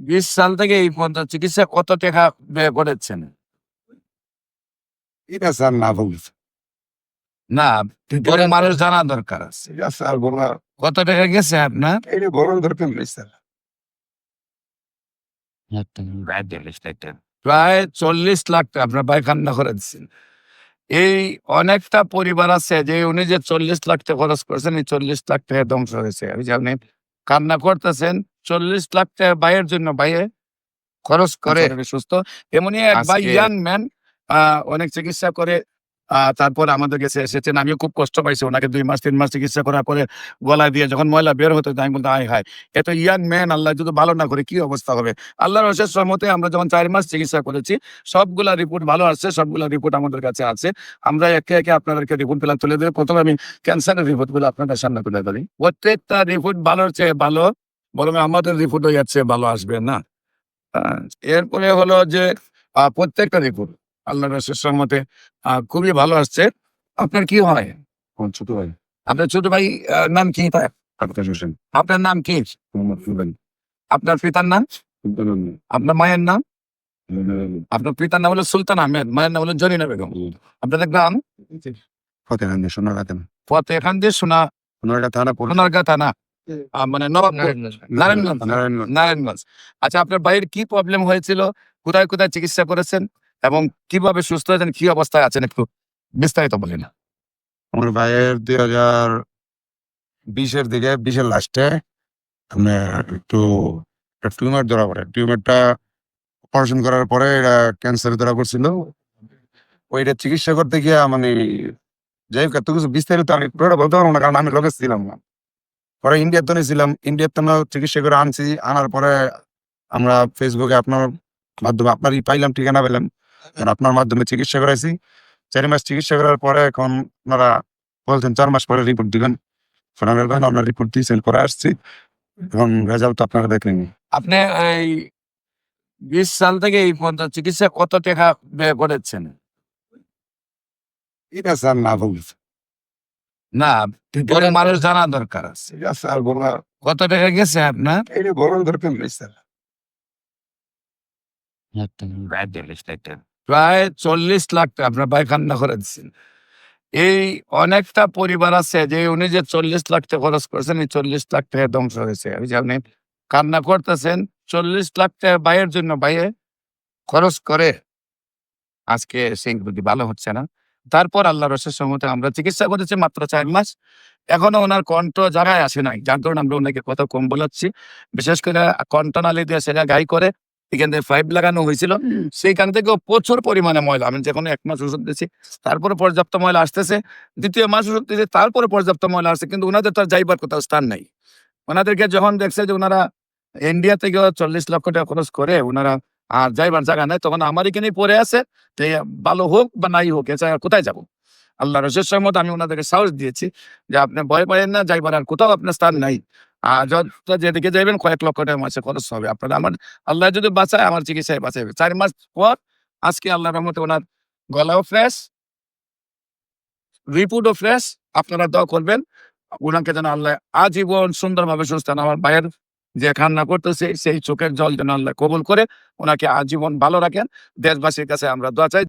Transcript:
বিশ সাল থেকে এই পর্যন্ত চিকিৎসা কত টাকা ব্যয় করেছেন? এটা স্যার না বলছে না গরিব মানুষ জানা দরকার আছে। স্যার কত টাকা গেছে আপনার? এটা বড় দরকার নেই স্যার। প্রায় চল্লিশ লাখ টাকা আপনার ভাই কান্না করে দিচ্ছেন এই অনেকটা পরিবার আছে যে উনি যে চল্লিশ লাখ টাকা খরচ করেছেন এই চল্লিশ লাখ টাকা ধ্বংস হয়েছে। আপনি কান্না করতেছেন চল্লিশ লাখ টাকা ভাইয়ের জন্য ভাইয়ে খরচ করে। সুস্থ। এমনই এক ভাই ইয়াং ম্যান অনেক চিকিৎসা করে তারপর আমাদের কাছে এসেছেন। আমিও খুব কষ্ট পাইছি ওনাকে দুই মাস তিন মাস চিকিৎসা করার পরে গলায় দিয়ে যখন ময়লা বের হতো আমি বলতে আয় হায় এত ইয়াং ম্যান আল্লাহ যদি ভালো না করে কি অবস্থা হবে? আল্লাহর রসের রহমতে আমরা যখন চার মাস চিকিৎসা করেছি সবগুলা রিপোর্ট ভালো আসছে সবগুলা রিপোর্ট আমাদের কাছে আছে। আমরা একে একে আপনাদেরকে রিপোর্ট পেলাম তুলে দেবো প্রথমে আমি ক্যান্সারের রিপোর্টগুলো আপনাদের সামনে তুলে ধরি। প্রত্যেকটা রিপোর্ট ভালোর চেয়ে ভালো বরং আমাদের রিপোর্ট ওই চেয়ে ভালো আসবে না? এরপরে হলো যে প্রত্যেকটা রিপোর্ট আল্লাহর অশেষ রহমতে খুবই ভালো আসছে। আপনার কি হয়? ছোট ভাই। আপনার ছোট ভাই নাম কি হোসেন। আপনার নাম কি? আপনার পিতার নাম? আপনার মায়ের নাম? আপনার পিতার নাম হলো সুলতান আহমেদ মায়ের নাম হলো জরিনা বেগম। আপনাদের গ্রাম? ফতেহান হাতেন পথে দিয়ে সোনা সোনারটা থানা সোনারগাঁ থানা। মানে নবাবপুর। নারায়ণগঞ্জ। আচ্ছা আপনার ভাইয়ের কি প্রবলেম হয়েছিল? কোথায় কোথায় চিকিৎসা করেছেন? এবং কীভাবে সুস্থ হয়েছেন কি অবস্থায় আছেন একটু বিস্তারিত বলেন। আমার ভাইয়ের দুই হাজার বিশের দিকে বিশের লাস্টে আপনার একটু টিউমার ধরা পড়ে। টিউমারটা অপারেশন করার পরে এটা ক্যান্সার ধরা পড়ছিল। ওইটা চিকিৎসা করতে গিয়ে মানে যাই হোক এত কিছু বিস্তারিত আমি পুরোটা বলতে পারব না কারণ আমি লোকে ছিলাম না। পরে ইন্ডিয়াতে ছিলাম ইন্ডিয়াতে আমরা চিকিৎসা করে আনছি। আনার পরে আমরা ফেসবুকে আপনার মাধ্যমে আপনারই পাইলাম ঠিকানা পেলাম। আপনার মাধ্যমে চিকিৎসা করাইছি। চার মাস চিকিৎসা করার পরে এখন আপনারা বলছেন চার মাস পরে রিপোর্ট দিবেন। ফোনামের ভাই আপনার রিপোর্ট দিয়েছেন পরে আসছি। এখন রেজাল্ট তো আপনারা দেখলেন। আপনি এই বিশ সাল থেকে এই পর্যন্ত চিকিৎসা কত টাকা ব্যয় করেছেন? এটা স্যার না বলছে। না গরিব মানুষ জানা দরকার আছে। এটা স্যার কত টাকা গেছে আপনার? এটা বড় দরকার নেই স্যার। প্রায় চল্লিশ লাখ টাকা আপনার ভাই করে দিচ্ছেন এই অনেকটা পরিবার আছে যে উনি যে চল্লিশ লাখ টাকা খরচ করেছেন এই চল্লিশ লাখ টাকা ধ্বংস হয়েছে। যে আপনি কান্না করতেছেন চল্লিশ লাখ টাকা ভাইয়ের জন্য ভাইয়ে খরচ করে। আজকে বুদ্ধি ভালো হচ্ছে না? তারপর আল্লাহ রসের সম্মতে আমরা চিকিৎসা করেছি মাত্র চার মাস। এখনও ওনার কণ্ঠ জায়গায় আসে নাই যার কারণে আমরা ওনাকে কথা কম বলাচ্ছি। বিশেষ করে কণ্ঠনালী দিয়ে সেটা গাই করে এখান থেকে পাইপ লাগানো হয়েছিল। সেইখান থেকেও প্রচুর পরিমাণে ময়লা আমি যখন এক মাস ওষুধ দিয়েছি তারপরে পর্যাপ্ত ময়লা আসতেছে। দ্বিতীয় মাস ওষুধ দিয়েছি তারপরে পর্যাপ্ত ময়লা আসছে কিন্তু ওনাদের তো যাইবার কোথাও স্থান নাই। ওনাদেরকে যখন দেখছে যে ওনারা ইন্ডিয়া থেকে চল্লিশ লক্ষ টাকা খরচ করে ওনারা আর যাইবার জায়গা নাই, তখন আমার এখানেই পড়ে আছে, তো ভালো হোক বা নাই হোক এছাড়া আর কোথায় যাব? আল্লাহ রসের মতো আমি ওনাদেরকে সাহস দিয়েছি যে আপনি ভয় পাবেন না, যাইবার আর কোথাও আপনার স্থান নাই। আর যত যেদিকে যাইবেন, কয়েক লক্ষ টাকা মাসে খরচ হবে আপনার। আমার আল্লাহ যদি বাঁচায়, আমার চিকিৎসায় বাঁচাবে চার মাস পর আজকে আল্লাহর রহমতে ওনার গলাও ফ্রেশ রিপোর্টও ফ্রেশ আপনারা দোয়া করবেন। ওনাকে যেন আল্লাহ আজীবন সুন্দরভাবে সুস্থ। আমার ভাইয়ের যে কান্না করতেছে, সেই চোখের জল যেন আল্লাহ কবুল করে, ওনাকে আজীবন ভালো রাখেন। দেশবাসীর কাছে আমরা দোয়া চাই।